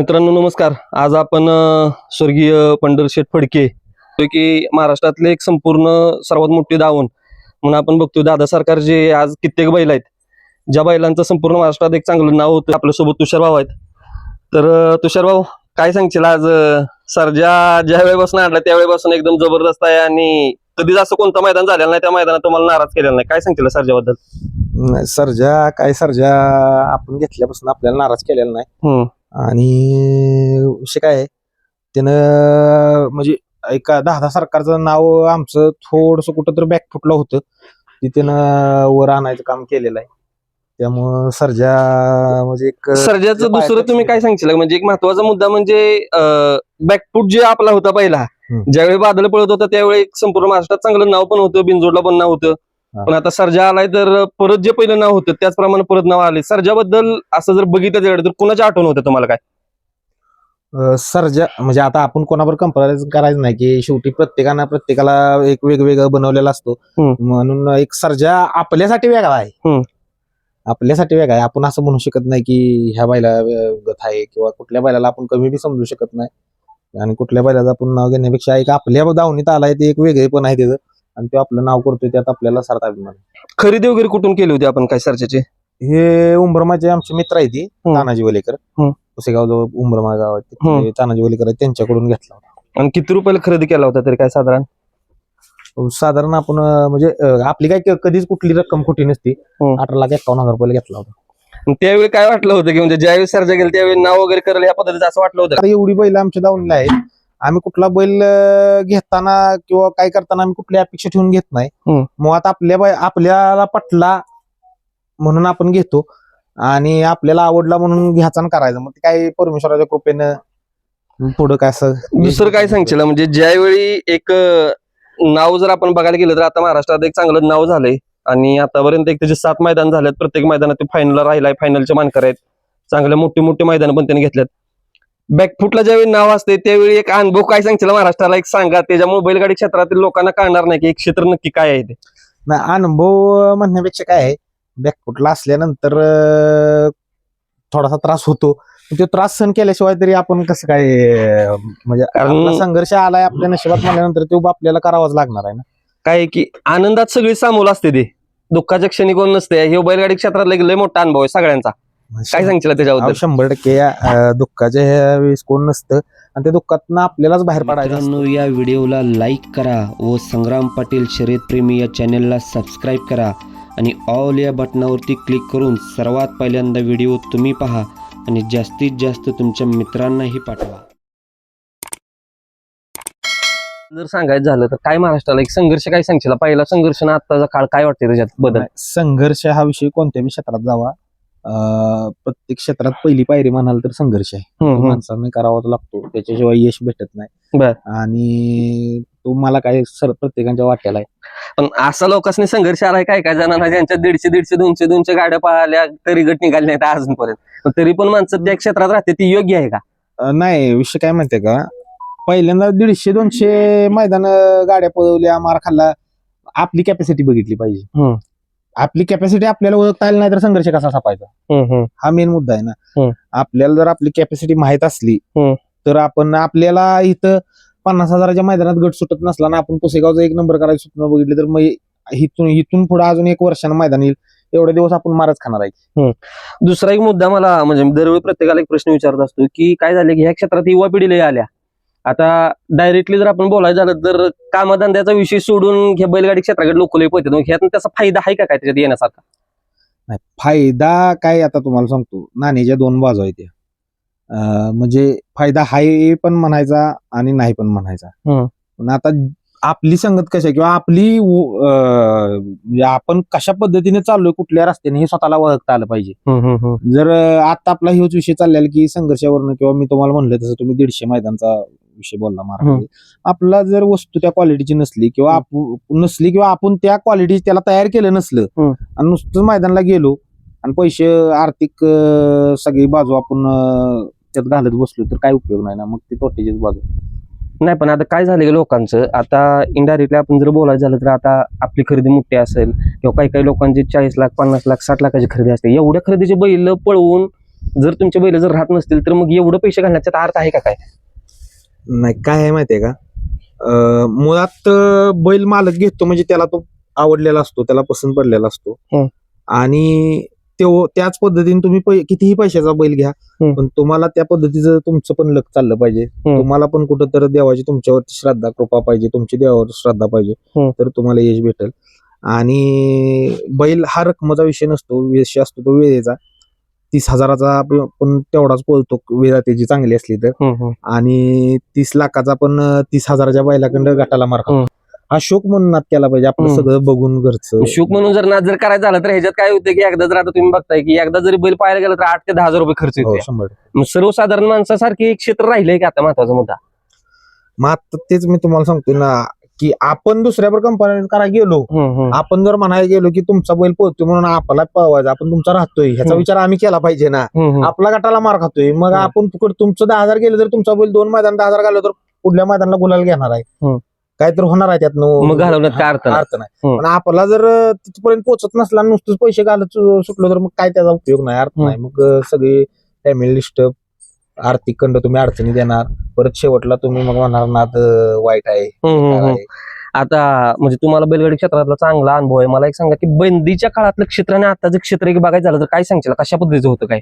मित्रांनो नमस्कार. आज आपण स्वर्गीय पंढरशेठ फडके जो की महाराष्ट्रातले एक संपूर्ण सर्वात मोठे दावण म्हणून आपण बघतोय. दादा सरकार जे आज कित्येक बैल आहेत ज्या बैलांचं संपूर्ण महाराष्ट्रात एक चांगलं नाव होतं आपल्यासोबत तुषार भाऊ आहेत. तर तुषार भाऊ काय सांगशील आज सर्जा ज्या वेळेपासून आणला त्यावेळेपासून एकदम जबरदस्त आहे आणि कधीच असं कोणतं मैदान झालेलं नाही त्या मैदानात तुम्हाला नाराज केलेलं नाही. काय सांगशील सर्जाबद्दल? नाही, सर्जा काय सर्जा आपण घेतल्यापासून आपल्याला नाराज केलेला नाही. आणि विषय काय आहे, त्यानं म्हणजे एका दहा दहा सरकारचं नाव आमचं थोडस कुठं तर बॅकफुटलं होतं ते त्यानं वर आणायचं काम केलेलं आहे त्यामुळं सर्जा म्हणजे एक सर्जाचं दुसरं तुम्ही काय सांगशील म्हणजे एक महत्त्वाचा मुद्दा म्हणजे बॅकफूट जे आपला होता पहिला हम्म. ज्यावेळी बादल पळत होता त्यावेळी एक संपूर्ण महाराष्ट्रात चांगलं नाव पण होतं बिनजोडला पण नाव होतं. पण आता सर्जा आलाय तर परत जे पहिलं नाव होतं त्याचप्रमाणे परत नाव आले सर्जाबद्दल असं जर बघितलं तर कुणाची आठवण होतं तुम्हाला काय? सर्जा म्हणजे आता आपण कोणावर कंपॅरिझन करायचं नाही की शेवटी प्रत्येकानं प्रत्येकाला एक वेगवेगळं बनवलेला असतो. म्हणून एक सर्जा आपल्यासाठी वेगळा आहे. आपल्यासाठी वेगळा आहे. आपण असं म्हणू शकत नाही की ह्या बैला गत आहे किंवा कुठल्या बैलाला आपण कमी बी समजू शकत नाही. आणि कुठल्या बैलाचं आपण नाव घेण्यापेक्षा एक आपल्या दावणीत आलाय ते एक वेगळे पण आहे त्याचं. आणि ते आपलं नाव करतोय त्यात आपल्याला सारखा अभिमान आहे. खरेदी वगैरे कुठून केली होती आपण काय सर्जाची हे उंबरमाचे आमचे मित्र आहे ती. तानाजी वलेकर हम्म. पुसेगाव जवळ उंबरमा गाव आहे हम्म. तानाजी वलेकर आहेत त्यांच्याकडून घेतला होता. आणि किती रुपयाला खरेदी केला होता तरी काय साधारण साधारण आपण अं, म्हणजे अं, आपली काय क- कधीच कुठली रक्कम खोटी नसती हम्म. अठरा लाख एकावन्न हजार रुपयाला घेतला होता आणि त्यावेळी काय वाटलं होतं की म्हणजे ज्यावेळी सर्जा गेला त्यावेळी नाव वगैरे करेल या पद्धतीचं असं वाटलं होतं आता एवढी बैल आमच्या दावणीला आहेत आम्ही कुठला बैल अं, घेताना किंवा काय करताना आम्ही कुठली अपेक्षा ठेवून घेत नाही. हम्म. मुळात आपल्या बै आपल्याला पटला म्हणून आपण घेतो. आणि आपल्याला आवडला म्हणून घ्यायचा आणि करायचं. मग ते काय परमेश्वराच्या कृपेनं पुढं काय असं दुसरं काय सांगशील? म्हणजे ज्यावेळी एक अं, नाव जर आपण बघायला गेलं तर आता महाराष्ट्रात एक चांगलं नाव झालंय. आणि आतापर्यंत एक त्याचे सात मैदान झालेत. प्रत्येक मैदानात ते फायनलला राहिलाय. फायनलचे मानकर आहेत. चांगले मोठे मोठे मैदान पण त्याने घेतलेत बॅकफुटला ज्यावेळी नाव असते त्यावेळी एक अनुभव काय सांगशील महाराष्ट्राला? एक सांगा त्याच्यामुळे बैलगाडी क्षेत्रातील लोकांना कळणार नाही की एक क्षेत्र नक्की काय आहे ते. नाही अनुभव म्हणण्यापेक्षा काय आहे बॅकफुटला असल्यानंतर थोडासा त्रास होतो. तो त्रास सहन केल्याशिवाय तरी आपण कसं काय म्हणजे संघर्ष आलाय आपल्या नशिबात म्हणल्यानंतर तो आपल्याला करावाच लागणार आहे ना. काय की आनंदात सगळी सामोल असते ते. दुःखाच्या क्षणी कोण नसते. हे बैलगाडी क्षेत्रातला एक लय मोठा अनुभव आहे सगळ्यांचा. काय सांगशील अहो, त्याच्याबद्दल? शंभर टक्के या, दुःखाच्या वेळेस कोण नसतं. आणि त्या दुःखातनं आपल्यालाच बाहेर पडायचं या व्हिडिओला लाईक करा व संग्राम पाटील शर्यतप्रेमी या चॅनलला सबस्क्राईब करा. आणि ऑल या बटनावरती क्लिक करून सर्वात पहिल्यांदा व्हिडिओ तुम्ही पहा आणि जास्तीत जास्त तुमच्या मित्रांनाही पाठवा. जर सांगायचं झालं तर काय महाराष्ट्राला एक संघर्ष काय सांगशील? पहिला संघर्ष ना आत्ताचा काळ काय वाटते त्याच्यात बदल? संघर्ष हा विषय कोणत्याही क्षेत्रात जावा. अं, प्रत्येक क्षेत्रात पहिली पायरी म्हणाल तर संघर्ष आहे. हम्म, हम्म. माणसाने करावाच लागतो. त्याच्याशिवाय यश भेटत नाही. बर. आणि तो मला काय सर प्रत्येकाच्या वाट्याला आहे. पण असा लोकांनी संघर्ष आलाय काय काय जणांना ज्यांच्या दीडशे दीडशे दोनशे दोनशे गाड्या पाहिल्या तरी गट निघाले नाहीत अजूनपर्यंत. पण तरी पण माणसं त्या क्षेत्रात राहते ती योग्य आहे का? अं, नाही विषय काय माहितीये का? पहिल्यांदा दीडशे दोनशे मैदान गाड्या पळवल्या मार खाल्ला आपली कॅपॅसिटी बघितली पाहिजे. हम्म. आपली कॅपॅसिटी आपल्याला ओळखता आली नाही तर संघर्ष कसा सापायचा? हा मेन मुद्दा आहे हम्म. ना आपल्याला जर आपली कॅपॅसिटी माहीत असली हम्म. तर आपण आपल्याला इथं पन्नास हजाराच्या मैदानात गट सुटत नसला ना आपण पुसेगावचं एक नंबर करायचं स्वप्न बघितलं तर मग इथून इथून पुढे अजून एक वर्षानं मैदान येईल. एवढे दिवस आपण मारच खाणार आहे. दुसरा एक मुद्दा मला म्हणजे दरवेळी प्रत्येकाला एक प्रश्न विचारत असतो की काय झालं की ह्या क्षेत्रात युवा पिढीला आल्या. आता डायरेक्टली जर आपण बोलायचं झालं तर कामधंद्याचा विषय सोडून हे बैलगाडी क्षेत्राकडे लोक पळतात. मग ह्यातून त्याचा फायदा आहे का काय त्याच्यात येण्यासारखा? नाही फायदा काय आता तुम्हाला सांगतो. नाणीच्या दोन बाजू आहेत. अं, म्हणजे फायदा हाय पण म्हणायचा आणि नाही पण म्हणायचा. पण आता आपली संगत कशी आहे किंवा आपली उ- अं, म्हणजे आपण कशा पद्धतीने चाललोय कुठल्या रस्त्याने हे स्वतःला ओळखता आलं पाहिजे. जर अं, आता आपला हेच विषय चाललेला की संघर्षावरनं किंवा मी तुम्हाला म्हणलं तसं तुम्ही दीडशे मैदानचा विषय बोलला महाराज आपला जर वस्तू त्या क्वालिटीची नसली किंवा आपण नसली किंवा आपण त्या क्वालिटी त्याला तयार केलं नसलं हम्म. आणि नुसतं मैदानाला गेलो आणि पैसे आर्थिक सगळी बाजू आपण त्यात घालत बसलो तर काय उपयोग नाही ना? मग ती तोट्याचीच बाजू. नाही पण आता काय झालं लोकांचं? आता इनडायरेक्टली आपण जर बोलायचं झालं तर आता आपली खरेदी मोठी असेल किंवा काही काही लोकांची चाळीस लाख पन्नास लाख साठ लाखाची खरेदी असते. एवढ्या खरेदीचे बैल पळवून जर तुमचे बैल जर राहत नसतील तर मग एवढं पैसे घालण्याचा अर्थ आहे का काय? नाही काय आहे माहितीये का अं, मुळात अं, बैल मालक घेतो म्हणजे त्याला तो आवडलेला असतो त्याला पसंत पडलेला असतो हं. आणि तो त्याच पद्धतीने तुम्ही पै- कितीही पैशाचा बैल घ्या हं. पण तुम्हाला त्या पद्धतीचं तुमचं पण लक चाललं पाहिजे तुम्हाला पण कुठंतरी देवाची तुमच्यावरती श्रद्धा कृपा पाहिजे तुमची देवावर श्रद्धा पाहिजे हं. तर तुम्हाला यश भेटेल आणि बैल हा रकमेचा विषय नसतो विषय असतो तो वेळेचा तीस हजाराचा आपण पण तेवढाच पळतो वेळा त्याची चांगली असली तर. आणि तीस लाखाचा पण तीस हजाराच्या बैलाकडं गटाला मार खातो. हम्म. हा शोक म्हणून नाद केला पाहिजे हम्म. सगळं बघून घरचं शुक म्हणून जर नाच जर करायचं झालं तर ह्याच्यात काय होतं की एकदा जर आता तुम्ही बघताय की एकदा जरी बैल पाहायला गेला तर आठ ते दहा हजार रुपये खर्च हो, येतो शंभर मग सर्वसाधारण माणसासारखे एक क्षेत्र राहिलंय की आता महत्त्वाचा मुद्दा मग आता तेच मी तुम्हाला सांगतो ना की आपण दुसऱ्यावर कंपनी करायला गेलो. आपण जर म्हणायला गेलो की तुमचा बैल पळतोय म्हणून आपला पळवायचा आपण तुमचा राहतोय ह्याचा. विचार आम्ही केला पाहिजे ना. आपला गटाला मार खातोय मग. आपण तुकड तुमचं दहा हजार गेलं तर तुमचा बैल दोन मैदान दहा हजार तर पुढल्या मैदानाला गुलाल घेणार आहे. काहीतरी होणार आहे त्यातनं मग घालवण्यात काय अर्थ नाही. अर्थ नाही. पण आपला जर तिथपर्यंत पोहोचत नसला नुसतंच पैसे घालत सुटलो तर मग काय त्याचा उपयोग नाही अर्थ. नाही मग सगळी फॅमिली डिस्टर्ब आर्थिक खंड तुम्ही अडचणी देणार परत शेवटला तुम्ही मग म्हणणार ना अं, वाईट आहे हम्म, हम्म, बेकार हम्म. आहे. आता म्हणजे तुम्हाला बैलगाडी क्षेत्रातला चांगला अनुभव आहे मला एक सांगा की बंदीच्या काळातलं क्षेत्र आणि आताचं क्षेत्र एक बघायचं झालं तर काय सांगशील कशा पद्धतीचं होतं काय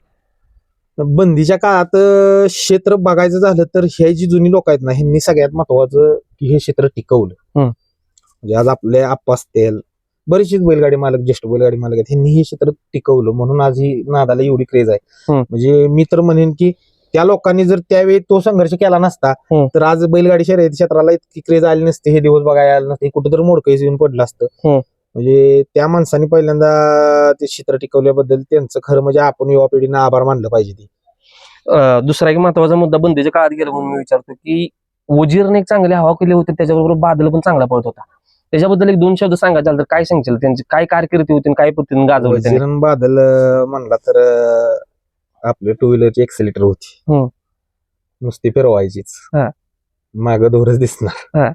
बंदीच्या काळात अं, क्षेत्र बघायचं झालं तर हे जी जुनी लोक आहेत ना ह्यांनी सगळ्यात महत्वाचं की हे क्षेत्र टिकवलं हम्म. म्हणजे आज आपले आप्पा असतील बरेचसे बैलगाडी मालक ज्येष्ठ बैलगाडी मालक आहेत ह्यांनी हे क्षेत्र टिकवलं म्हणून आज ही नादाला एवढी क्रेज आहे हम्म. म्हणजे मी तर म्हणेन की त्या लोकांनी जर त्यावेळी तो संघर्ष केला नसता हम्म. तर आज बैलगाडी शर्यत क्षेत्राला इतकी क्रेज आली नसते हे दिवस बघायला आले नसते कुठेतरी मोडकं येऊन पडलं असतं. हम्म. म्हणजे त्या माणसाने पहिल्यांदा ते क्षेत्र टिकवल्याबद्दल त्यांचं खरं म्हणजे आपण युवा पिढीनं आभार मानलं पाहिजे ते. अं, दुसरा एक महत्त्वाचा मुद्दा बंदीच्या काळात गेला म्हणून मी विचारतो की वजीरने एक चांगले हवा केले होते त्याच्याबरोबर बादल पण चांगला पळत होता. त्याच्याबद्दल एक दोन शब्द सांगायचे तर काय सांगशील? त्यांची काय कारकिर्दी होती आणि काय पद्धतीने गाजवली त्यांनी? वजीरन बादल अं, म्हणला तर अं, आपले टू व्हीलरची एक्सिलेटर होती. हम्म. नुसती फिरवायचीच. हा. माग दोरच दिसणार. हा.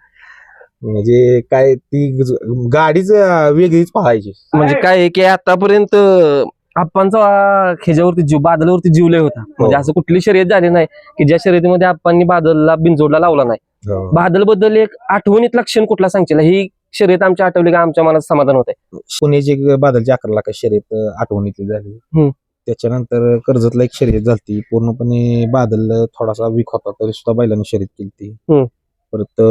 म्हणजे काय ती गाडीच वेगळीच पाहायची. म्हणजे काय आहे की आतापर्यंत आप्पांचा ह्याच्यावरती जीव बादलावरती जीव लय होता. म्हणजे हो. असं कुठली शर्यत झाली नाही की ज्या शर्यतीमध्ये आप्पांनी बादलला बिनजोडला लावला नाही. बादलबद्दल एक आठवणीतला क्षण कुठला सांगशील? ही शर्यत आमच्या आठवली का आमच्या मनात समाधान होत पुण्याची एक बादलची अकरा लाख शर्यत आठवणीतली झाली. त्याच्यानंतर कर्जतला एक शर्यत झाली पूर्णपणे बादल थोडासा वीक होता तरी सुद्धा बैलांनी शर्यत केली हम्म. परत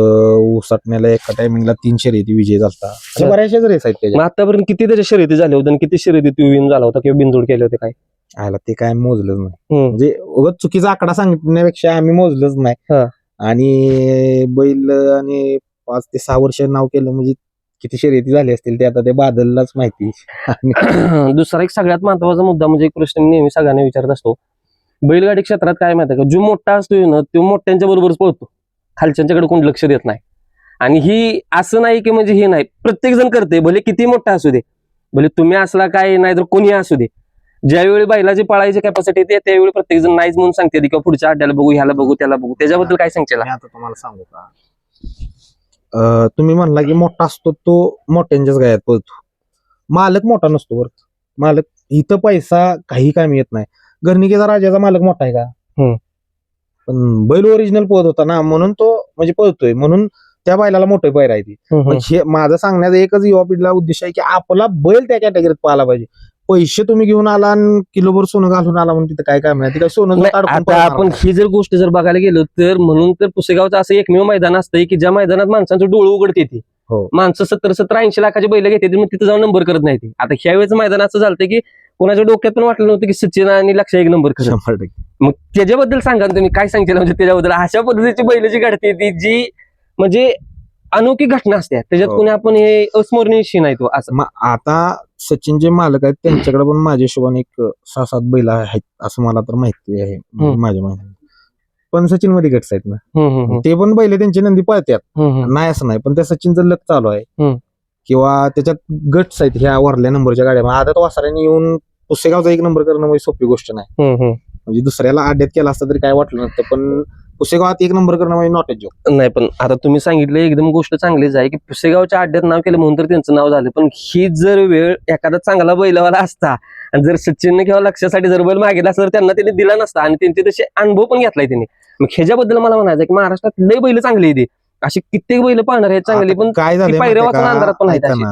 उसाटण्याला एका टायमिंगला तीन शर्यती विजय झालता अशा. बऱ्याचशाच रेस आहेत त्याच्या मग आतापर्यंत किती त्याच्या शर्यती झाल्या होत्या आणि किती शर्यती तू विन झाला होता किंवा बिनजोड केले होते काय आयला ते काय मोजलंच नाही हम्म. म्हणजे उगाच चुकीचा आकडा सांगण्यापेक्षा आम्ही मोजलंच हा. नाही आणि बैल आणि पाच ते सहा वर्ष नाव केलं म्हणजे किती शर्यती झाली असतील ते आता ते बादललाच माहिती. दुसरा एक सगळ्यात महत्त्वाचा मुद्दा म्हणजे एक प्रश्न मी नेहमी सगळ्यांना विचारत असतो बैलगाडी क्षेत्रात काय माहिती का? जो मोठा असतो ना तो मोठ्यांच्या बरोबरच पळतो. खालच्यांच्याकडे कोण लक्ष देत नाही. आणि ही असं नाही की म्हणजे हे नाही. प्रत्येक जण करते भले किती मोठा असू दे. भले तुम्ही असला काय नाही तर कोणी असू दे. ज्यावेळी बैलाची पळायची कॅपॅसिटी येते त्यावेळी प्रत्येक जण नाहीच म्हणून सांगते. किंवा पुढच्या अड्ड्याला बघू ह्याला बघू त्याला बघू. त्याच्याबद्दल काय आता तुम्हाला सांगू का? तुम्ही म्हणला की मोठा असतो तो मोठ्यांच्याच गायात पळतो. मालक मोठा नसतो बरं मालक इथं पैसा काही कामी येत नाही. गर्णिकेचा राजाचा मालक मोठा आहे का. पण बैल ओरिजिनल पळत होता ना म्हणून तो म्हणजे पळतोय. म्हणून त्या बैलाला मोठे पैर आहे ती. माझा सांगण्याचा एकच युवा पिढीला उद्देश आहे की आपला बैल त्या कॅटेगरीत पाहायला पाहिजे. पैसे तुम्ही घेऊन आला आणि किलोभर सोनं घालून आला म्हणून तिथं काय काम नाही ते काय सोनं नाही, अडकून आता आपण नाही. ही जर गोष्ट जर बघायला गेलो तर म्हणून तर पुसेगावचं असं एकमेव मैदान असतंय की ज्या मैदानात माणसांचं डोळं उघडते ती. हो. माणसं सत्तर सत्तर ऐंशी लाखाचे बैल घेते मग तिथं जाऊन नंबर करत नाही ते. आता ह्या वेळेचं मैदान असं झालं की कोणाच्या डोक्यात पण वाटलं नव्हतं की सचिन आणि लक्ष एक नंबर करत. शंभर टक्के. मग त्याच्याबद्दल सांगा ना तुम्ही काय सांगतील म्हणजे त्याच्याबद्दल? अशा पद्धतीची बैल जी घडते ती जी म्हणजे अनोखी घटना असते. त्याच्यात हो. कोणी आपण हे अस्मरणीय क्षण आहे तो असं. मग आता सचिन जे मालक आहेत त्यांच्याकडे पण माझ्या हिशोबाने एक सहा सात बैल आहेत असं मला तर माहिती आहे हम्म. माझ्या माहिती पण सचिनमध्ये गट्स आहेत ना ते पण बैल त्यांची नंदी पळतात. नाही असं नाही पण त्या सचिनचं लक चालू आहे. किंवा त्याच्यात गट्स आहेत ह्या वरल्या नंबरच्या गाड्या आदत वासऱ्याने येऊन पुसेगावचा एक नंबर करणं म्हणजे सोपी गोष्ट नाही. म्हणजे दुसऱ्याला अड्ड्यात केला असता तरी काय वाटलं नसतं पण पुसेगावात एक नंबर करणं म्हणजे नॉट जॉब नाही पण आता तुम्ही सांगितलं एकदम गोष्ट चांगलीच आहे. की पुसेगावच्या अड्ड्यात नाव केलं म्हणून तर त्यांचं नाव झालं. पण ही जर वेळ एखादा चांगला बैलवाला असता आणि जर सचिनने किंवा लक्षासाठी जर बैल मागितला असता तर त्यांना त्यांनी दिला नसता. आणि त्यांचे तसे अनुभव पण घेतलाय त्यांनी. मग ह्याच्याबद्दल मला म्हणायचं की महाराष्ट्रात लय बैल चांगली आहे ती अशी कित्येक बैल पाहणार आहेत चांगली पण काय झालं अंधारात पण आहेत अशी.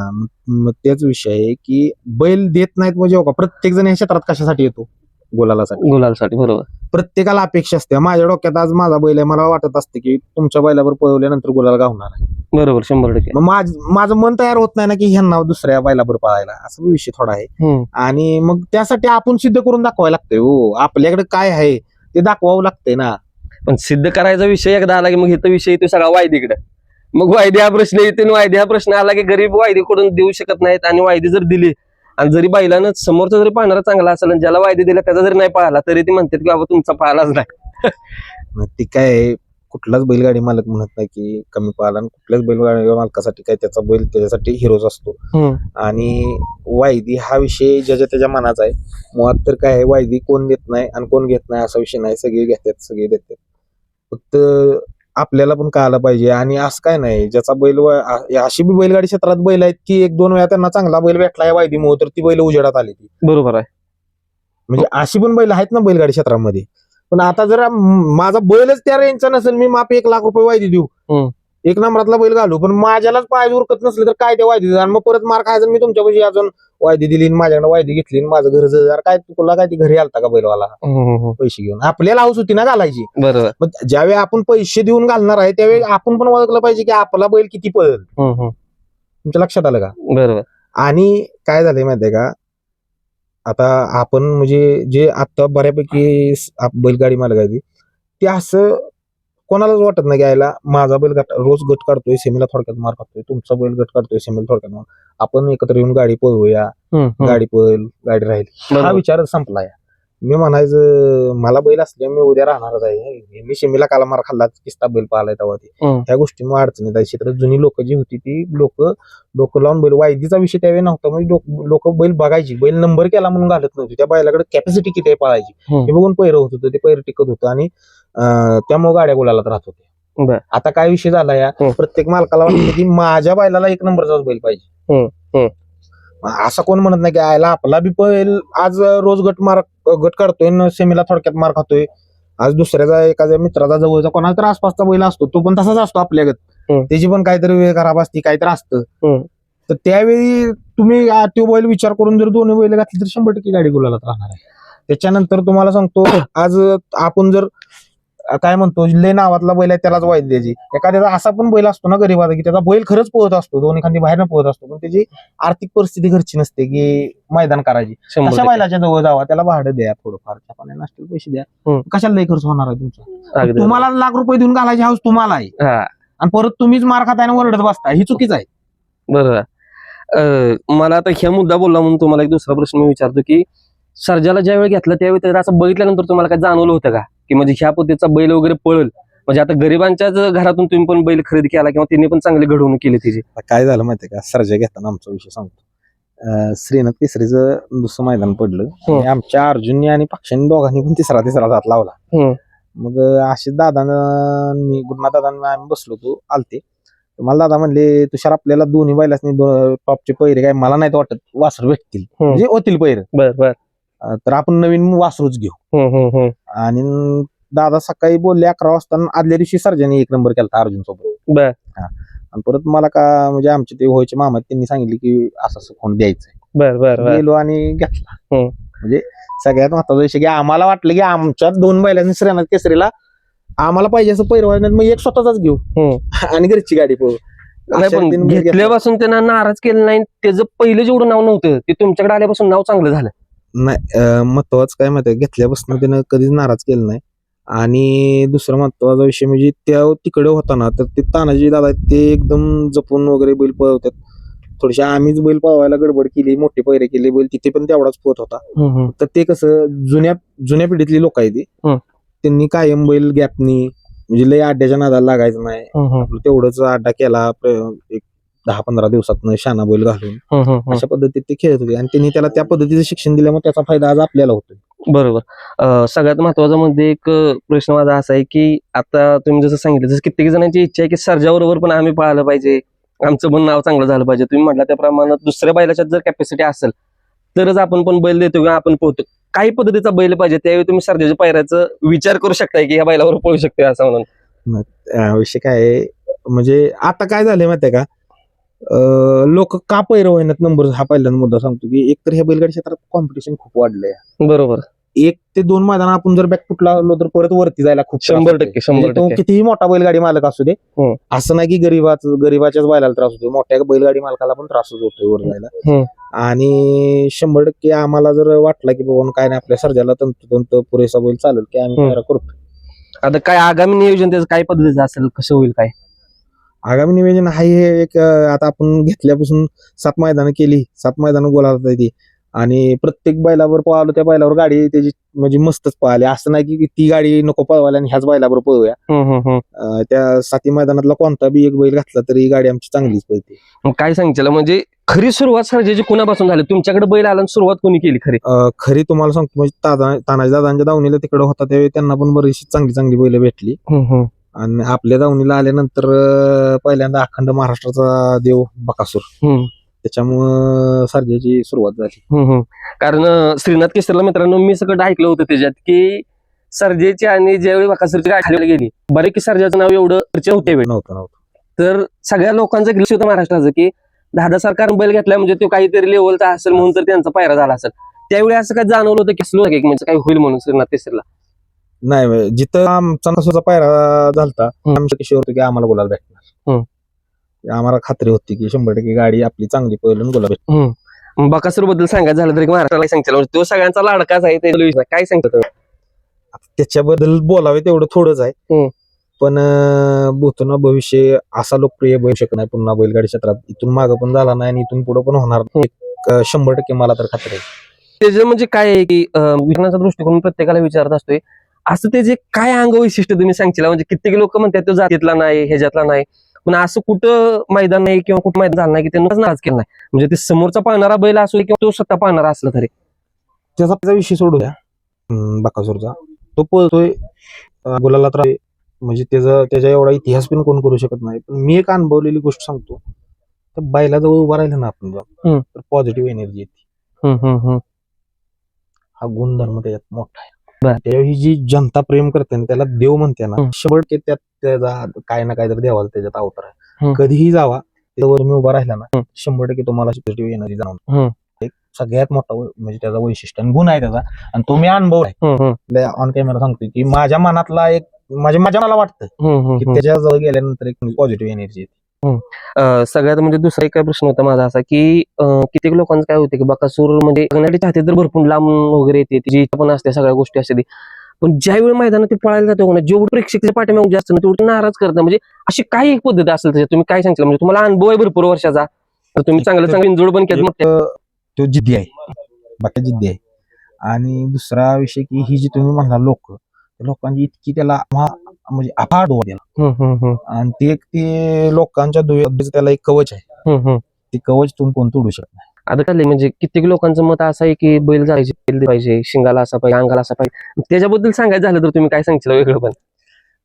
मग तेच विषय आहे की बैल देत नाहीत म्हणजे हो का? प्रत्येक जण या क्षेत्रात कशासाठी येतो? गुलालासाठी. गुलालसाठी बरोबर. प्रत्येकाला अपेक्षा असते. माझ्या डोक्यात आज माझा बैल आहे. मला वाटत असते की तुमच्या बैलावर पळवल्यानंतर गुलाल गावणार आहे. बरोबर शंभर टक्के. मग माझ- माझं मन तयार होत नाही ना की ह्यांना दुसऱ्या बैलावर पळायला. असा विषय थोडा आहे. हम्म. आणि मग त्यासाठी आपण सिद्ध करून दाखवायला लागतंय हो. आपल्याकडे काय आहे ते दाखवावं लागतंय ना. पण सिद्ध करायचा विषय एकदा आला की मग इथं विषय येतो सगळा वायदीकडे. मग वायदे हा प्रश्न येते आणि वायदे हा प्रश्न आला की गरीब वायदे कडून देऊ शकत नाहीत आणि वायदे जर दिली आणि जरी बैलानं समोरचा जरी पाहणारा चांगला असेल आणि ज्याला वायदे दिला त्याचा जरी नाही पाहिला तरी ते म्हणतात की बाबा तुमचा पाहिलाच नाही. ते काय कुठलाच बैलगाडी मालक म्हणत नाही की कमी पाहिला आणि कुठल्याच बैलगाडी मालकासाठी काय त्याचा बैल त्याच्यासाठी हिरोज असतो. आणि वायदी हा विषय ज्याच्या त्याच्या मनाचा आहे. मुळात तर काय आहे, वायदी कोण देत नाही आणि कोण घेत नाही असा विषय नाही. सगळे घेतात सगळे देतात. फक्त आपल्याला पण कळायला पाहिजे. आणि असं काय नाही ज्याचा बैल अशी बी बैलगाडी क्षेत्रात बैल आहेत की एक दोन वेळा त्यांना चांगला बैल भेटला आहे वायदीमुळे तर ती बैल उजेडात आली ती. बरोबर आहे. म्हणजे अशी पण बैल आहेत ना बैलगाडी क्षेत्रामध्ये. पण आता जर माझा बैलच त्या रेंजचा नसेल मी माप एक लाख रुपये वायदी देऊ. एक नंबरातला बैल घालू पण माझ्यालाच पाय उरकत नसले तर काय ते वायदी देणार? आणि मग परत मार खायचं मी तुमच्या पैसे अजून वायदी दिली आणि माझ्याकडे वायदी घेतली आणि माझं घर जर काय तुला काय ती घरी आलता का बैलवाला? पैसे घेऊन. आपल्याला हाऊस होती ना घालायची. बरोबर. मग ज्यावेळी आपण पैसे देऊन घालणार आहे त्यावेळी आपण पण ओळखलं पाहिजे की आपला बैल किती पळेल. तुमच्या लक्षात आलं का? बरोबर. आणि काय झालंय माहितीये का? आता आपण म्हणजे जे आता बऱ्यापैकी बैलगाडी मालक आहे ते असं कोणालाच वाटत नाही घ्यायला. माझा बैल गट रोज गट काढतोय सेमीला थोडक्यात मार खातोय. तुमचा बैल गट काढतोय सेमीला थोडक्यात मार. आपण एकत्र येऊन गाडी पळवूया. गाडी पळेल गाडी राहील. हा. विचार संपलाय. मी म्हणायचं मला बैल असले मी उद्या राहणारच आहे. मी शेमीला काला मार खाल्ला किस्ता बैल पाहिलाय तेव्हा ते. त्या गोष्टीमुळे अडचणीत आहे. क्षेत्रात जुनी लोक जी होती ती लोक डोकं लावून बैल वायदीचा विषय त्यावेळी नव्हता. म्हणजे लोक बैल बघायची. बैल नंबर केला म्हणून घालत नव्हती. त्या बैलाकडे कॅपॅसिटी किती आहे पळायची. हे बघून पैर होत होतं ते पैर टिकत होतं. आणि त्यामुळे गाड्या गुलालात राहत होत्या. बर. आता काय विषय झाला या. प्रत्येक मालकाला वाटतं की माझ्या बैलाला एक नंबरचाच बैल पाहिजे. असं कोण म्हणत नाही की आयला आपला बी बैल आज रोज गट मार गट काढतोय सेमीला थोडक्यात मार खातोय. आज दुसऱ्याचा एखाद्या मित्राचा जवळचा कोणाचा तर आसपासचा बैल असतो. तो पण तसाच असतो आपल्यागत हम्म. त्याची पण काहीतरी वेळ खराब असते काहीतरी असतं. तर त्यावेळी तुम्ही तो बैल विचार करून जर दोन्ही बैल घातली तर शंभर टक्के गाडी गुलालात राहणार आहे. त्याच्यानंतर तुम्हाला सांगतो आज आपण जर काय म्हणतो लय नावातला बैल आहे त्यालाच वाईट द्यायची. एखाद्याचा असा पण बैल असतो ना गरीबाचा की त्याचा बैल खरंच पळत असतो दोन्ही खांदी बाहेरनं पळत असतो पण त्याची आर्थिक परिस्थिती घरची नसते की मैदान करायची. शंभर अशा टक्के. बैलाच्या जवळ जावा त्याला भाडं द्या थोडंफार पाण्या नसतील पैसे द्या. हम्म. कशाला लय खर्च होणार आहे तुमचा? अगदी तुम्हाला लाख रुपये देऊन घालायची हाऊस तुम्हाला आहे. हा. आणि परत तुम्हीच मार खाताय आणि ओरडत बसता ही चुकीच आहे. बरोबर. अं, मला आता ह्या मुद्दा बोलला म्हणून तुम्हाला एक दुसरा प्रश्न मी विचारतो की सर्जाला ज्या वेळी घेतला त्यावेळी त्याला असं बघितल्यानंतर तुम्हाला काय जाणवलं होतं का? की म्हणजे ह्या पद्धतीचा बैल वगैरे पळल. म्हणजे आता गरिबांच्याच घरातून तुम्ही पण बैल खरेदी केला किंवा त्यांनी पण चांगली घडवणूक केली आता काय झालं माहितीये का? सर्जा घेताना आमचा विषय सांगतो. श्रीनाथ केसरीचं दुसरं मैदान पडलं. हो. आमच्या अर्जुननी आणि पक्षांनी दोघांनी पण तिसरा तिसरा हात लावला. हम्म. मग असे दादानं मी गुरुनाथ दादांना आम्ही बसलो होतो आलते. मला दादा म्हणले तुषार आपल्याला दोन्ही बैलासनी टॉपचे पैरे काय? मला नाही वाटत वासर भेटतील. म्हणजे होतील पैर. बर बर. तर आपण नवीन वासरूच घेऊ. आणि दादा सकाळी बोलले अकरा वाजता आदल्या दिवशी सर्जाने एक नंबर केला अर्जुन सोबत बर आणि परत मला का म्हणजे आमचे ते व्हायचे मामा त्यांनी सांगितले की असं असं फोन द्यायचंय. बर बर गेलो आणि घेतला. म्हणजे सगळ्यात महत्त्वाचा विषय की आम्हाला वाटलं की आमच्या दोन बैलांनी श्रीनाथ केसरीला आम्हाला पाहिजे असं पैरवायला मग एक स्वतःचाच घेऊ. आणि घरची गाडी पण. घेतल्यापासून त्यांना नाराज केलं नाही त्याचं पहिलं जेवढं नाव नव्हतं ते तुमच्याकडे आल्यापासून नाव चांगलं झालं. नाही महत्वाचं काय माहिती घेतल्यापासून त्यानं कधीच नाराज केलं नाही. आणि दुसरा महत्त्वाचा विषय म्हणजे त्या तिकडे होता ना तर ते तानाजी दादा ते एकदम जपून वगैरे बैल पळवतात. थोडीशी आम्हीच बैल पळवायला गडबड केली मोठे पैरे केले बैल तिथे पण तेवढाच पोत होता. तर ते कसं जुन्या जुन्या पिढीतली लोक आहे ती. हम्म. त्यांनी कायम बैल गॅपनी म्हणजे लय अड्ड्याच्या नादाला लागायचं नाही. तेवढंच अड्डा केला प्र- एक दहा पंधरा दिवसात शाना बैल घालून अशा पद्धतीत ते खेळत होते. आणि त्यांनी त्याला त्या पद्धतीचं शिक्षण दिल्यामुळे त्याचा फायदा आज आपल्याला होतो बरोबर. सगळ्यात महत्त्वाचा मध्ये एक प्रश्न माझा असा आहे की आता तुम्ही जसं सांगितलं जसं कित्येक जणांची इच्छा आहे की सर्जाबरोबर पण आम्ही पाहायला पाहिजे आमचं पण नाव चांगलं झालं पाहिजे. तुम्ही म्हटलं त्याप्रमाणे दुसऱ्या बैलाच्यात जर कॅपॅसिटी असेल तरच आपण पण बैल देतो किंवा आपण पोहतो. काही पद्धतीचा बैल पाहिजे त्यावेळी तुम्ही सर्जाच्या पायऱ्याचा विचार करू शकताय की ह्या बैलावर पळू शकतोय असं म्हणून. विषय काय आहे, म्हणजे आता काय झालंय माहितीये का? लोक का पैर होईनात नंबर हा पहिल्यांदा मुद्दा सांगतो की एक तर ह्या बैलगाडी क्षेत्रात कॉम्पिटिशन खूप वाढलंय बरोबर एक ते दोन मैदान आपण जर बॅक फुटला आलो तर परत वरती जायला खूप त्रास शंभर. टक्के, शंभर म्हणजे तो टक्के. कितीही मोठा बैलगाडी मालक असू दे हम्म. असं नाही की गरीबाच गरीबाच्याच बैलाला त्रास होतोय मोठ्या बैलगाडी मालकाला पण त्रासच होतोय वर. जायला आणि शंभर टक्के आम्हाला जर वाटला की बाबा काय नाही आपल्या सर्जाला तंतोतंत पुरेसा बैल चालेल की आम्ही. तयार करतो आता काय आगामी नियोजन त्याचं काय पद्धतीचं असेल कसं होईल काय आगामी नियोजन आहे हे एक आता आपण घेतल्यापासून सात मैदानं केली सात मैदानं बोलावता ती. आणि प्रत्येक बैलावर पळालो त्या बैलावर गाडी त्याची म्हणजे मस्तच पळाली. असं नाही की ती गाडी नको पळवायला आणि ह्याच बैलावर. अं, त्या साती मैदानातला कोणता बी एक बैल घातला तरी ही गाडी आमची चांगलीच पळते. मग काय सांगितलं म्हणजे खरी सुरुवात सर्जाची कुणापासून झाली? तुमच्याकडे बैल आला आणि सुरुवात कोणी केली खरी? अं, खरी तुम्हाला सांगतो म्हणजे ताना तानाजी दादांच्या दावणीला तिकडे होता त्यावेळी त्यांना पण बरीचशी चांगली चांगली बैल भेटली. आणि आपल्या दावणीला आल्यानंतर अं, पहिल्यांदा अखंड महाराष्ट्राचा देव बकासूर. हम्म, त्याच्यामुळं सर्जाची सुरुवात झाली. हम्म, हम्म. कारण अं, श्रीनाथ केसरला मित्रांनो मी सगळं ऐकलं होतं त्याच्यात की सर्जेची आणि ज्यावेळी वाकासरची गाडी खाली गेली बरे की सर्जाचं नाव एवढं चर्चा होते वेळ. नव्हतं नव्हतं. तर सगळ्या लोकांचं लक्ष होतं महाराष्ट्राचं की दादा सरकार बैल घेतलाय म्हणजे तो काहीतरी लेवलचा असेल म्हणून तर त्यांचा पायरा झाला असेल. त्यावेळी असं काय जाणवलं होतं की स्लो म्हणजे काय होईल म्हणून श्रीनाथ केसरला. नाही म्हणजे जिथं आमचा नसोचा पायरा झालता आमच्या किशोर होतो की आम्हाला गुलाल भेटणार. आम्हाला खात्री होती की शंभर टक्के गाडी आपली चांगली गुलाल भेटणार. बकासूरबद्दल सांगायचं झालं तरी महाराष्ट्राला सांगितलं तो सगळ्यांचा लाडकाच आहे ते. काय सांगतो त्याच्याबद्दल बोलावे तेवढं थोडंच आहे. पण भूतून भविष्य असा लोकप्रिय बैल शकत नाही. पुन्हा बैलगाडी क्षेत्रात इथून मागं पण झाला नाही आणि इथून पुढे पण होणार नाही. शंभर टक्के मला तर खात्री आहे. त्याचं म्हणजे काय आहे की विकण्याचा दृष्टिकोन प्रत्येकाला विचारत असतोय. असं ते जे काय अंग वैशिष्ट्य तुम्ही सांगशील? म्हणजे कित्येक लोक म्हणतात तो जातीतला नाही ह्याच्यातला नाही. पण असं कुठं मैदान नाही किंवा कुठं मैदान झालं नाही की त्यांना नाराज केलं नाही? म्हणजे ते समोरचा पाळणारा बैल असो किंवा तो स्वतः पाळणारा असला तरी. त्याचा त्याचा विषय सोडू द्या हम्म, बकासूरचा. तो पळतोय गुलाला तर आहे. म्हणजे त्याचा त्याच्या एवढा इतिहास पण कोण करू शकत नाही. पण मी एक अनुभवलेली गोष्ट सांगतो. तर बैलाजवळ उभा राहिला ना आपण. तर पॉझिटिव्ह एनर्जी येते. हा गुणधर्म त्याच्यात मोठा. आहे. ही जी जनता प्रेम करते ना त्याला देव म्हणते ना. शंभर टक्के त्यात त्याचा काय ना काहीतरी देवाला त्याच्यात अवतार आहे. कधीही जावा त्याच्यावर मी उभा राहिला ना. शंभर टक्के तुम्हाला पॉझिटिव्ह एनर्जी. जाणवणार एक सगळ्यात मोठा म्हणजे त्याचा वैशिष्ट्य आणि गुण आहे त्याचा आणि तो मी अनुभव आहे ऑन कॅमेरा सांगतोय की माझ्या मनातला एक माझ्या माझ्या मला वाटतं की हम्म. त्याच्याजवळ गेल्यानंतर एक पॉझिटिव्ह एनर्जी येते सगळ्यात म्हणजे दुसरा एक काय प्रश्न होता माझा असा की कित्येक लोकांचं काय होतं की बकासूर म्हणजे बघण्यासाठी चाहते तर भरपूर लांब वगैरे येते तिची इच्छा पण असते सगळ्या गोष्टी असते पण ज्यावेळी मैदानात ते पळायला जातो ना जेवढं प्रेक्षकाच्या पाठीमागे जास्त ना तेवढं नाराज करतं म्हणजे अशी काही एक पद्धत असेल त्याच्यात तुम्ही काय सांगितलं म्हणजे तुम्हाला अनुभव आहे भरपूर वर्षाचा. तर तुम्ही चांगलं चांगलं इंजोड पण केलं. तो जिद्दी आहे. बाकी जिद्दी आहे. आणि दुसरा विषय की ही जी तुम्ही म्हणला लोक लोकांची इतकी त्याला म्हणजे अफाट डोळा त्याला हम्म, आणि ते एक ते लोकांच्या त्याला एक कवच आहे. हम्म. ते कवच तुम्ही कोण तोडू शकत नाही. आता काय म्हणजे कित्येक लोकांचं मत असं आहे की बैल जायचे बैल दिला पाहिजे शिंगाला असा पाहिजे अंगाला असा पाहिजे. त्याच्याबद्दल सांगायचं झालं तर तुम्ही काय सांगितलं वेगळं पण?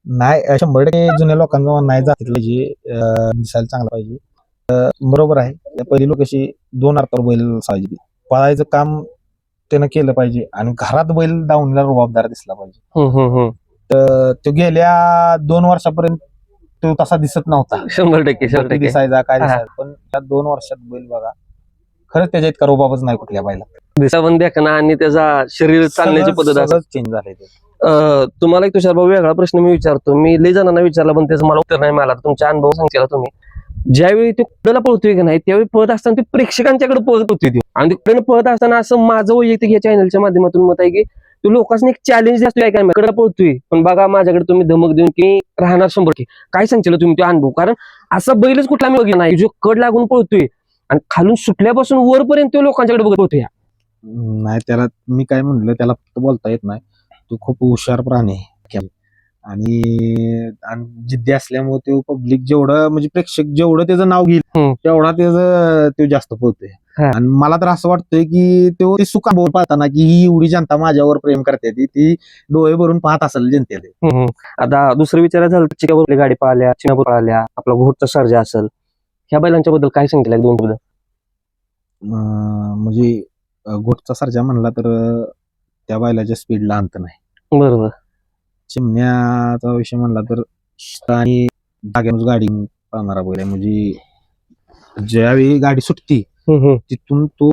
नाही अं, शंभर टक्के जुन्या लोकांचं म्हणणं आहे जातीतलं जे अं, दिसायला चांगलं पाहिजे. अं, बरोबर आहे. त्या पहिली लोक अशी दोन अर्थावर बैल असायची पळायचं काम त्यानं केलं पाहिजे आणि घरात बैल दावणीला रुबाबदार दिसला पाहिजे. हम्म, हम्म, हम्म. तर तो गेल्या दोन वर्षापर्यंत तो तसा दिसत नव्हता. शंभर टक्के शंभर वरती टक्के. दिसायचा काय हा. दिसायचा. पण त्या दोन वर्षात बैल बघा खरंच त्याच्या इतका रुबाबच नाही कुठल्या बैला दिसावन देखणं आणि त्याचा शरीर चालण्याची पद्धत चेंज झाले अं, तुम्हाला एक तुषार भाऊ वेगळा प्रश्न मी विचारतो. मी लई जणांना विचारला पण त्याचं मला उत्तर नाही मिळालं. तुमचा अनुभव सांगशील तुम्ही? ज्यावेळी तो कुठला पळतोय की नाही त्यावेळी पळत असताना ते प्रेक्षकांच्याकडे पळत होती ती. आणि ते कुठे पळत असताना असं माझं वैयक्तिक या चॅनलच्या माध्यमातून मत आहे की तो लोकांनी एक चॅलेंज असतो काय कडे पळतोय. पण बघा माझ्याकडे तुम्ही धमक देऊन की राहणार शंभर की काय सांगितलं तुम्ही तो अनुभव? कारण असा बैलच कुठला मी बघितला नाही. जो कड लागून पळतोय आणि खालून सुटल्यापासून वरपर्यंत तो लोकांच्याकडे बघत पळतोय नाही त्याला मी काय म्हणलं त्याला फक्त बोलता येत नाही. तो खूप हुशार प्राणी आहे. आणि आणि जिद्दी असल्यामुळे तो पब्लिक जेवढं म्हणजे प्रेक्षक जेवढं त्याचं नाव घेईल हम्म. तेवढा त्याचं तो जास्त पोहतोय हा. आणि मला तर असं वाटतंय की तो ते सुका बोल पाहताना की ही एवढी जनता माझ्यावर प्रेम करते ती ती डोळे भरून पाहत असेल जनतेला हम्म. आता दुसरं विचारायचं झालं तर चिकावर गाडी पळाल्या चिनापूर पळाल्या आपला घोटचा सर्जा असेल ह्या बैलांच्या बद्दल काय सांगितलं एक दोन शब्द अं, म्हणजे अं, गोटचा सर्जा म्हणला तर अं, त्या बैलाच्या स्पीडला अंत नाही बरोबर चिमण्याचा विषय म्हणला तर आणि जाग्यानुसार गाडी पळणारा बैल आहे म्हणजे ज्यावेळी गाडी सुटती हम्म. तिथून तो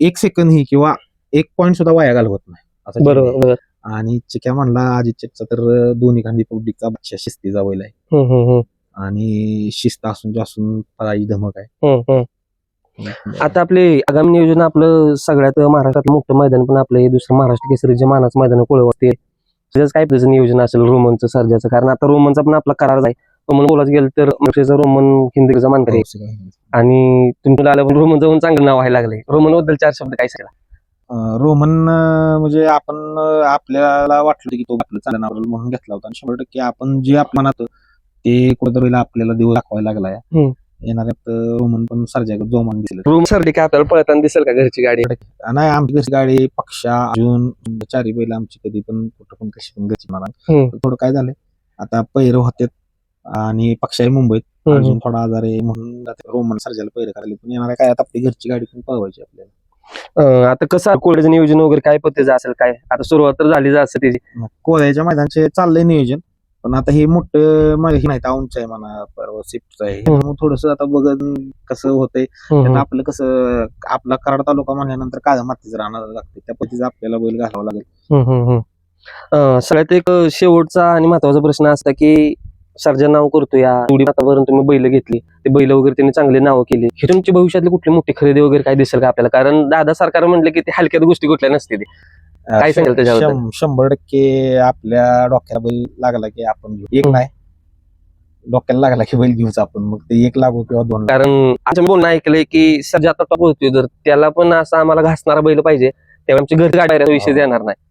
एक सेकंद ही किंवा एक पॉईंट सुद्धा वाया घालवत नाही असा बरोबर चिमण्या बरोबर आहे. आणि चिक्या म्हणला अजित चेटचा तर दोन्ही खांदी पब्लिकचा बादशाह शिस्तीचा बैल आहे हम्म, हम्म, हम्म. आणि शिस्त असून असून पळायची धमक हम्म, हम्म. आहे आता आपले आगामी नियोजन आपलं सगळ्यात महाराष्ट्रातलं मोठं मैदान पण आपलं हे दुसरं महाराष्ट्र केसरी जे मानाचं मैदान कोळवते त्याचं काय नियोजन असेल रोमनचं सर्जाचं? कारण आता रोमनचा पण आपला करार आहे. रोमन बोलायचं गेलं तर मक्षेचा रोमन हिंदीचा मानकरी आहे. आणि तुमच्या आलं पण रोमन जाऊन चांगलं नाव व्हायला लागले रोमनबद्दल चार शब्द काय सांगा अं, रोमन अं, म्हणजे आपण अं, आपल्याला वाटलं की तो आपलं चांगलं नाव म्हणून घेतला होता. आणि शंभर टक्के आपण जे होतं, ते कुठेतरी आपल्याला देऊ दाखवायला लागलाय. हम्म. येणाऱ्यात रोमन पण सारख्या जोमान दिसलं रोमन सर्डी काय आपल्याला पळताना दिसेल का घरची गाडी? नाही आमची घरची गाडी पक्षा अजून चारी बैल आमची कधी पण कुठं पण कशी पण गची मला हम्म. थोडं काय झालंय आता पैर होते आणि पक्षा आहे मुंबईत. हम्म, अजून थोडा आजार आहे म्हणून आता रोमन सर्जाला पैर करायला पण येणार काय आता आपली घरची गाडी पण पळवायची आपल्याला. अं, आता कसं कोळ्याचं नियोजन वगैरे काय पद्धतीचं असेल काय? आता सुरुवात तर झाली असं त्याची कोळ्याच्या मैदानचे चाललंय नियोजन. पण आता हे मोठं मै- हे नाही उंच आहे म्हणा परवा सिफ्टचं आहे. हम्म. मग थोडस आता बघत कसं होतंय. त्यात आपलं कसं आपला कराड तालुका म्हणल्यानंतर काय मातीचं राहणार लागते त्या पद्धतीचं आपल्याला बैल घालावं लागेल. अं, सगळ्यात एक अं, शेवटचा आणि महत्त्वाचा प्रश्न असा की सर्जा नाव करतो या. एवढी आतापर्यंत तुम्ही बैल घेतली. ते बैल वगैरे त्यांनी चांगले नाव केली. हे तुमची भविष्यातली कुठली मोठी खरेदी वगैरे काय दिसेल का आपल्याला? कारण दादा सरकार म्हणले की ते हलक्यात गोष्टी कुठल्या नसते ते काय सांगाल त्याच्याबद्दल? शं- शंभर टक्के आपल्या डोक्याला बैल लागला की आपण घेऊ. एक हम्म. नाही. डोक्याला लागला की बैल घेऊच आपण. मग ते एक लागू किंवा दोन लागू. कारण आमच्या बोलणं ऐकलंय की सर्जा आता टॉप होतोय जर त्याला पण असं आम्हाला घासणारा बैल पाहिजे तेव्हा आमची घरची गाडी विषय येणार नाही.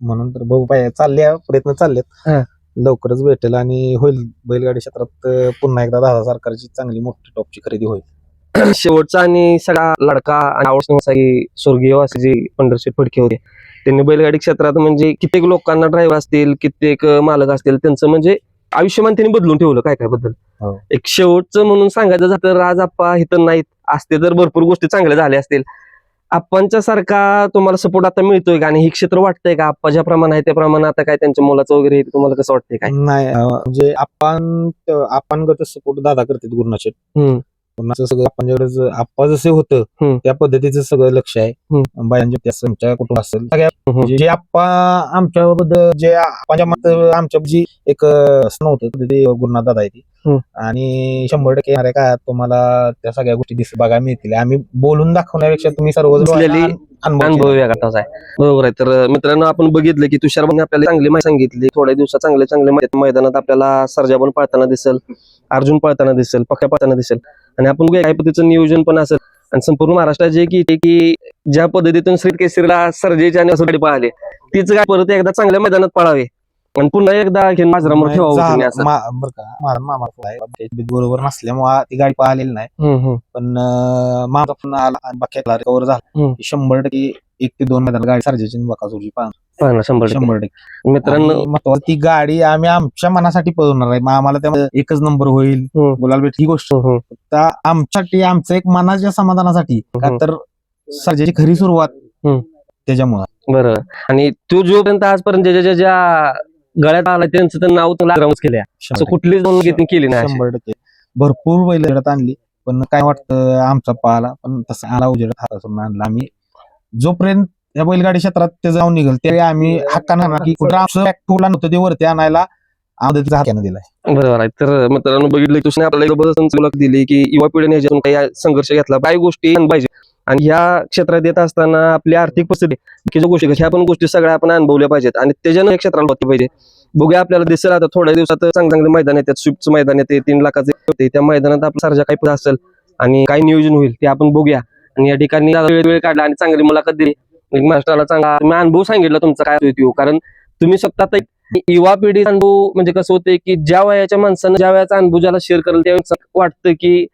म्हणून तर भाऊ पाय चालले प्रयत्न चाललेत. हा. लवकरच भेटेल आणि होईल. बैलगाडी क्षेत्रात अं, पुन्हा एकदा दादा सरकारची चांगली मोठी टॉपची खरेदी होईल. शेवटचा आणि सगळा लडका आणि आवडता की स्वर्गीय असे जे पंढरशेठ फडके होते. त्यांनी बैलगाडी क्षेत्रात म्हणजे कित्येक लोकांना ड्रायव्हर असतील कित्येक मालक असतील त्यांचं म्हणजे आयुष्यमान त्यांनी बदलून ठेवलं काय काय बद्दल हो. एक शेवटचं म्हणून सांगायचं झालं तर आज आप्पा इथं नाहीत. असते तर भरपूर गोष्टी चांगल्या झाल्या असतील. आप्पांच्या सारखा तुम्हाला सपोर्ट आता मिळतोय का? आणि हे क्षेत्र वाटतंय का? आप्पा ज्या प्रमाणे आहे त्या प्रमाणे आता काय त्यांच्या मुलाचं वगैरे तुम्हाला कसं वाटतंय काय? नाही म्हणजे आपण आपण सपोर्ट दादा करतात गुरुनाचे सगळं आप्पा जसे होतं हम्म. त्या पद्धतीचं सगळं लक्ष आहे. बायांच्या त्या आमच्या कुटुंब असेल. सगळ्या हम्म. म्हणजे जे आप्पा आमच्याबद्दल जे आप्पाच्या मत आमच्या जी एक अं, सण होतं ते गुरुनाथ दादा आहे ती. हम्म. आणि शंभर टक्के येणाऱ्या काळात तुम्हाला त्या सगळ्या गोष्टी दिस बघायला मिळतील. आम्ही बोलून दाखवण्यापेक्षा तुम्ही सर्व दिसलेली अनुभव अनुभव केला. वेगळाच आहे बरोबर आहे. तर अं, मित्रांनो आपण बघितलं की तुषार भाऊने आपल्याला चांगली माहिती सांगितली. थोड्या दिवसात चांगले चांगले मै- मैदानात आपल्याला सर्जा पण पळताना दिसेल. अर्जुन पळताना दिसेल पक्या पळताना दिसेल. आणि आपण बघूया काय पद्धतीचं नियोजन पण असेल. आणि संपूर्ण महाराष्ट्रात जे की ते की ज्या पद्धतीतून श्री केसरीला सर्जेची आणि असं पळाली तीच गाडी परत एकदा चांगल्या मैदानात पळावे. आणि पुन्हा एकदा आणखीन माझ्यासमोर नाही, ठेवावं झालं. तुम्ही असं. मा- बरं का. माझा मामा तो आहे. तब्येत बरोबर नसल्यामुळे ती गाडी पाहिलेली नाही. पण माझा पुन्हा आला आणि बाकी झाला. शंभर टक्के एक ते दोन मैदान गाडी सर्जाची बकासूरची पाहणार शंभर टक्के. शंभर टक्के मित्रांनो आणि महत्वाचं ती गाडी आम्ही आमच्या मनासाठी पळवणार आहे मग आम्हाला त्यामध्ये एकच नंबर होईल हम्म. गुलाल भेट ही गोष्ट हम्म. त्या आमच्यासाठी आमचं एक मनाच्या समाधानासाठी का हम्म. तर सर्जाची खरी सुरुवात हम्म. त्याच्यामुळं बरोबर आणि तो जोपर्यंत आजपर्यंत ज्या ज्या- ज्या गळ्यात आला त्यांचं तर नाव तुला राऊंड केलं असं. कुठलीच घेतली केली नाही अशी. शंभर टक्के भरपूर बैल उजेडात आणली पण काय वाटतं आमचा पाला पण तसं आला उजेडात हातातून आणला आम्ही जोपर्यंत या बैलगाडी क्षेत्रात ते जाऊन निघेल. त्यावेळी आम्ही हक्कानं की ऍक्टिव्हला नव्हतं ते वरती आणायला मदतीचा हाक्यानं दिलाय. बरोबर आहे. तर मित्रांनो बघितलं की तुझ्या आपल्याला जबरदस्त दिली की युवा पिढीने याच्यातून काही संघर्ष घेतला. काही गोष्टी पाहिजे. आणि ह्या क्षेत्रात येत असताना आपली आर्थिक परिस्थिती बाकीच्या गोष्टी ह्या पण गोष्टी सगळ्या आपण अनुभवल्या पाहिजेत. आणि त्याच्यानं या क्षेत्राला होती पाहिजे. बघूया आपल्याला दिसेल आता थोड्या दिवसात चांगले चांगले मैदान येतात. स्विफ्टचं मैदान येते तीन लाखाचे होते. त्या मैदानात आपला सारखा काही पद असेल आणि काय नियोजन होईल ते आपण बघूया. आणि या ठिकाणी वेळ वेळ काढला आणि चांगली मुलाखत दिली. एक चांगला तुम्ही अनुभव सांगितला तुमचा काय होतो कारण तुम्ही स्वतः आता युवा पिढी अनुभव म्हणजे कसं होते की ज्या वयाच्या माणसानं ज्या वयाचा अनुभव ज्याला शेअर करेल त्या वाटतं की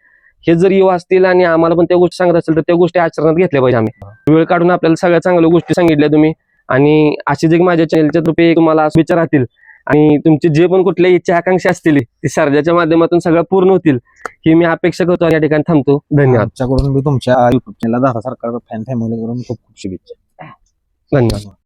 हे जर युवा असतील आणि आम्हाला पण त्या गोष्टी सांगत असेल तर त्या गोष्टी आचरणात घेतल्या पाहिजे आम्ही. वेळ काढून आपल्याला सगळ्या चांगल्या गोष्टी सांगितल्या तुम्ही. आणि असे जे माझ्या चॅनलच्या रुपये तुम्हाला विचार राहतील. आणि तुमचे जे पण कुठल्या इच्छा आकांक्षा असतील ते सर्जाच्या माध्यमातून सगळं पूर्ण होतील ही मी अपेक्षा करतो आणि या ठिकाणी थांबतो. धन्यवाद. आमच्याकडून मी तुमच्या युट्यूब चॅनल दादा सरकार फॅन फॅमिली करून खूप खूप शुभेच्छा. धन्यवाद